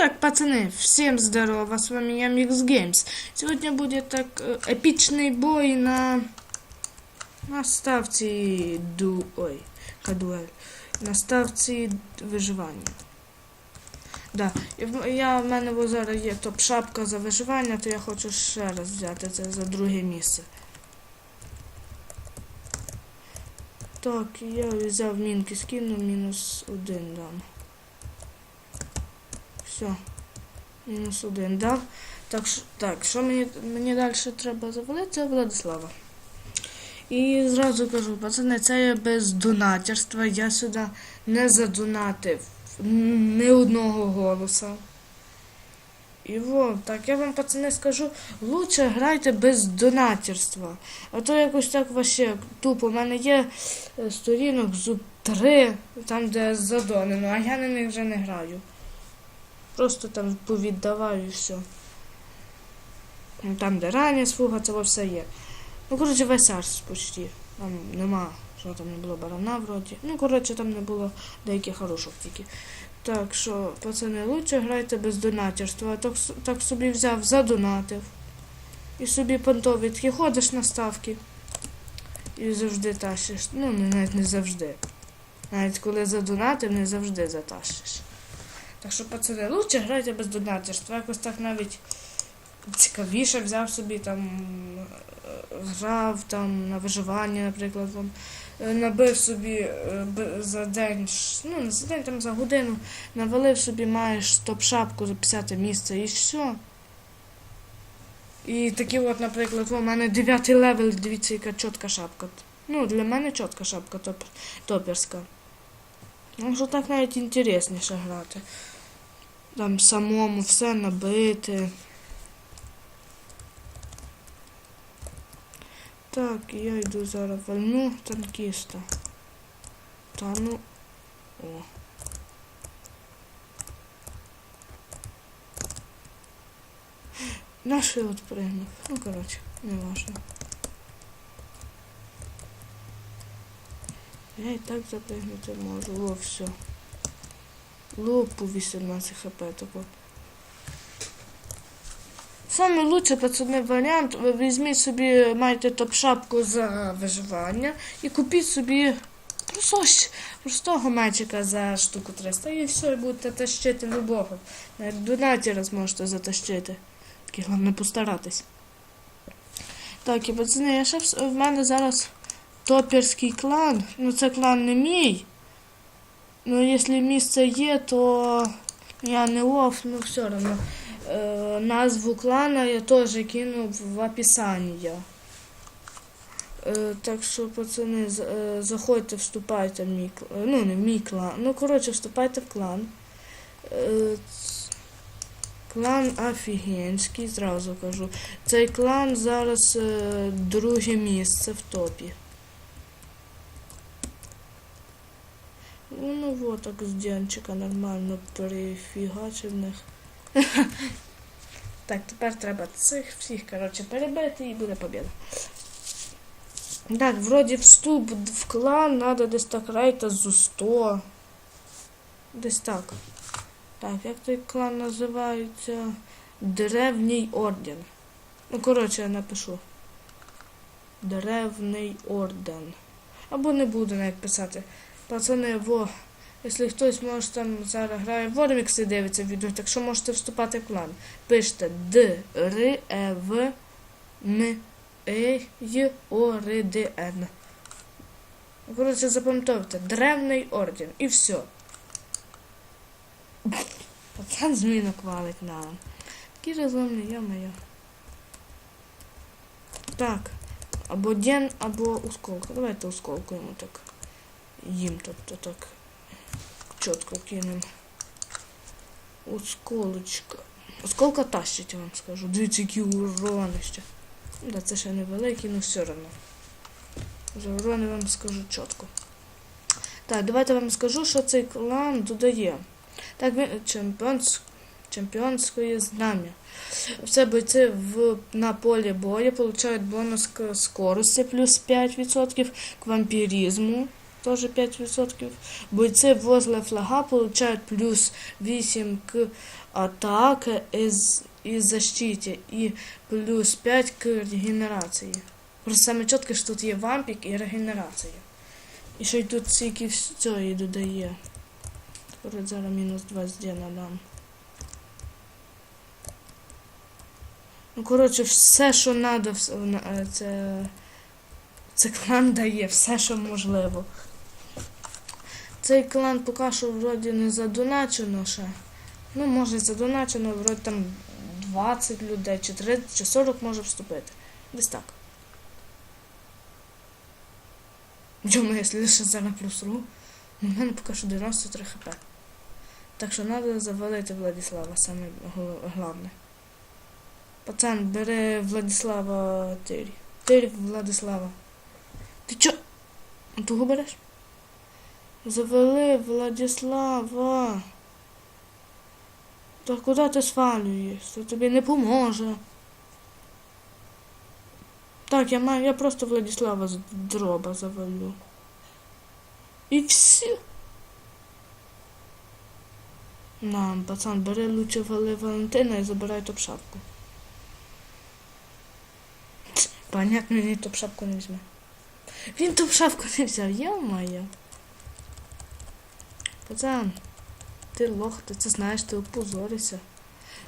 так, пацаны, всем здорово, с вами я Микс Геймс. Сегодня будет так э, эпичный бой на на ставці ду... ой, кадуель. На ставці виживання. Да. І в- я, в мене ось зараз є топ-шапка за виживання, то я хочу ще раз взяти це за друге місце. Так, я взяв мінки, скину, мінус один дам. Все. Мінус один дав. Так, так, що мені, мені далі треба завалити? Це Владислава. І зразу кажу, пацани, це є без донатерства. Я сюди не задонатив ні одного голоса. І во, так, я вам, пацани, скажу, лучше грайте без донатерства. А то якось так вообще тупо. У мене є е, сторінок зуб 3, там, де задонено, а я на них вже не граю. Просто там повіддаваю і все. Ну, Там, де рання свуга, це все є. Ну, коротше, весь арс почти. Там нема, що там не було барана вроді. Ну, коротше, там не було деяких хороших тільки. Так що, пацани, лучше грайте без донатерства. Так, так собі взяв, задонатив. І собі понтовий такий ходиш на ставки. І завжди тащиш. Ну, навіть не завжди. Навіть коли задонатив, не завжди затащиш. Так що, пацани, лучше грайте без донатерства. Якось так навіть цікавіше взяв собі там, грав там на виживання, наприклад, там, набив собі е, за день, ну не за день, там за годину, навалив собі, маєш топ-шапку за 50 місце і все. І такі от, наприклад, у мене 9 левел, дивіться, яка чітка шапка. Ну, для мене чітка шапка топ, топерська. Ну, що так навіть інтересніше грати. Там самому все набити. Так, я йду зараз вальну танкіста. Та ну. О. Наш от пригнув. Ну, коротше, не важно. Я і так запригнути можу. О, все. Лопу 18 хп тако. Саме лучший пацани варіант, ви візьміть собі, маєте топ-шапку за виживання і купіть собі просто, щ- простого мечика за штуку 300 і все, і будете тащити любого. Навіть донатіра зможете затащити. Тільки головне постаратись. Так, і пацани, я ще в мене зараз топерський клан. Ну це клан не мій. Ну, якщо місце є, то я не лов, ну все одно. Е, назву клана я теж кинув в описанні. Е, так що, пацани, е, заходьте, вступайте в мій клан. Ну, не в мій клан. Ну, коротше, вступайте в клан. Е, клан офігенський, зразу кажу. Цей клан зараз е, друге місце в топі. Ну, вот так з Дянчика нормально перефігачив них. Так, тепер треба цих всіх, коротше, перебити і буде побіда. Так, вроді вступ в клан треба десь так рейта зу 100. Десь так. Так, як той клан називається? Древній орден. Ну, коротше, я напишу. Древний орден. Або не буду навіть писати. Пацани, во. Якщо хтось може там зараз грає в Вормікс і дивиться відео, так що можете вступати в клан. Пишете Д, Р, Е, В, Н, Е, Й, О, Р, Д, Н. Коротше, запам'ятовуйте, древний орден. І все. Пацан змінок валить на. Такий розумний, я моя. Так. Або ден, або усколка. Давайте усколку йому так. Їм, тобто так. Чітко кинемо. Осколочка. Осколка тащить, я вам скажу. Дивіться, які урони ще. Ну, Да, це ще невеликий, але все одно. За урони вам скажу чітко. Так, давайте вам скажу, що цей клан додає. Так, він чемпіонс, чемпіонської знам'я. Все бойці в, на полі бою получають бонус к скорості плюс 5% к вампіризму Тоже 5%. Бойцы возле флага получают плюс 8 к атаке из, и защите і плюс 5 к регенерації. Просто саме чітко, що тут є вампік і регенерація. І ще й тут стільки цієї додає. Тепер зараз мінус 20 надам. Ну, коротше, все, що треба, це, це клан дає, все, що можливо. Цей клан поки що вроді не задоначено ще. Ну, може задоначено, вроді там 20 людей, чи 30, чи 40 може вступити. Десь так. Чому, якщо лише зараз плюс ру, у мене поки що 93 хп. Так що треба завалити Владислава, саме головне. Пацан, бери Владислава Тирі. Тирі Владислава. Ти чо? Того береш? Завели Владислава. Та куди ти свалюєш? Це тобі не поможе. Так, я маю, я просто Владислава з дроба завалю. І все. На, пацан, бери лучше вали Валентина і забирай топ-шапку. Понятно, він топ-шапку не візьме. Він топ-шапку не взяв, йо-моє. Пацан, ти лох, ти це знаєш, ти опозоришся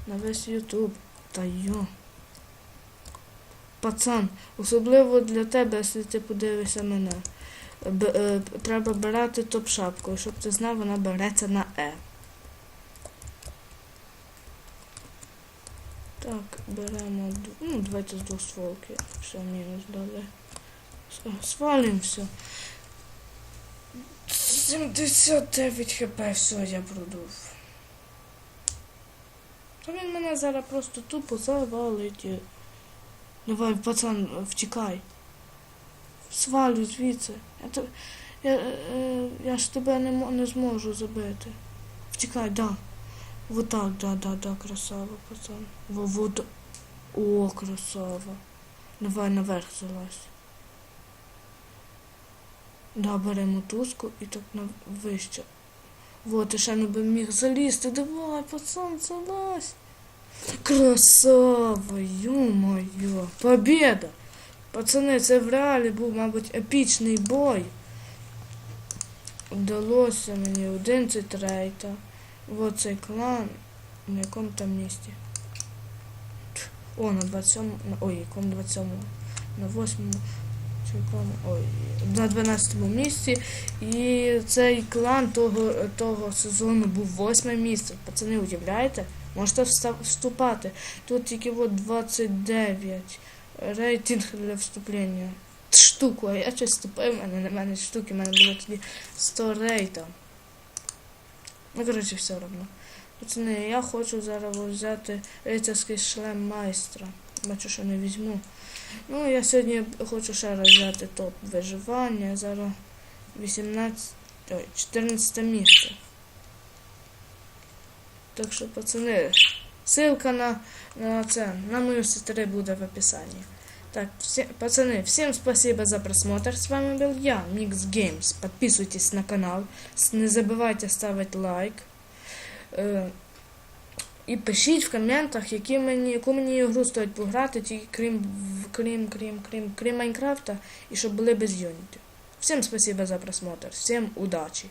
на весь Ютуб. Та йо. Пацан, особливо для тебе, якщо ти подивишся мене. Б, е, треба брати топ-шапку, щоб ти знав, вона береться на Е. Так, беремо, ну, давайте з стволки. Все, мінус дали. С- Свалим все. 79 хп, все, я продув. Та він мене зараз просто тупо завалить. Давай, пацан, втікай. Свалю звідси. Я, те- я, е, е, я ж тебе не, не зможу забити. Втікай, да. Вот так, да, да, да, красава, пацан. Во, вот. О, красава. Давай наверх залазь. Да, беремо тузку і так на вище. Вот, і ще не би міг залізти. Давай, пацан, залазь. Красава, ё-моё. Победа! Пацани, це в реалі був, мабуть, епічний бой. Вдалося мені 11 рейта. Вот цей клан. На якому там місці? О, на 27. на- Ой, якому 27. На 8. Ой, на 12 місці. І цей клан того, того сезону був 8 місце. Пацани, уявляєте? Можете вступати. Тут тільки от 29. Рейтинг для вступлення. Штуку, а я щось вступив, мене на мене штуки, в мене було тоді 100 рейта. Ну, коротше, все одно. Пацани, я хочу зараз взяти рицарський шлем майстра. Бачу, що не візьму. Ну, я сьогодні хочу ще раз взяти топ виживання. Зараз 18. Ой, 14 місце. Так що, пацани, ссылка на, на це, на мою сестру буде в описании. Так, все, пацаны, всем спасибо за просмотр. С вами был я, Mix Games. Подписывайтесь на канал. С- Не забывайте ставить лайк. і пишіть в коментах, які мені, яку мені гру стоїть пограти, тільки крім, крім, крім, крім, крім Майнкрафта, і щоб були без Unity. Всім спасибо за просмотр. Всім удачі!